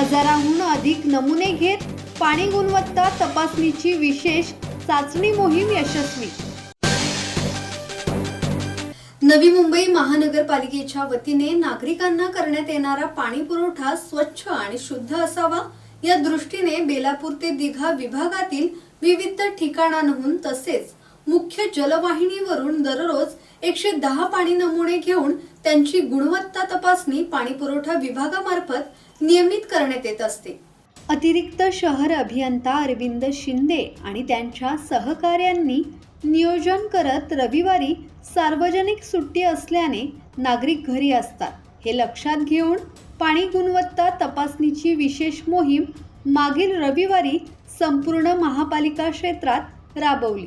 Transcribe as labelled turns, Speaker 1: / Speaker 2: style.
Speaker 1: हजाराहून अधिक नमुने घेत पाणी गुणवत्ता तपासणीची विशेष चाचणी मोहीम यशस्वी. नवी मुंबई महानगरपालिकेच्या वतीने नागरिकांना करण्यात येणारा पाणी पुरवठा स्वच्छ आणि शुद्ध असावा या दृष्टीने बेलापूर ते दिघा विभागातील विविध ठिकाणांहून तसेच मुख्य जलवाहिनीवरून दररोज एकशे दहा पाणी नमुने घेऊन त्यांची गुणवत्ता तपासणी पाणी पुरवठा विभागामार्फत नियमित करण्यात येत असते. अतिरिक्त शहर अभियंता अरविंद शिंदे आणि त्यांच्या सहकार्यांनी नियोजन करत रविवारी सार्वजनिक सुट्टी असल्याने नागरिक घरी असतात. हे लक्षात घेऊन पाणी गुणवत्ता तपासणीची विशेष मोहीम मागील रविवारी संपूर्ण महापालिका क्षेत्रात राबवली.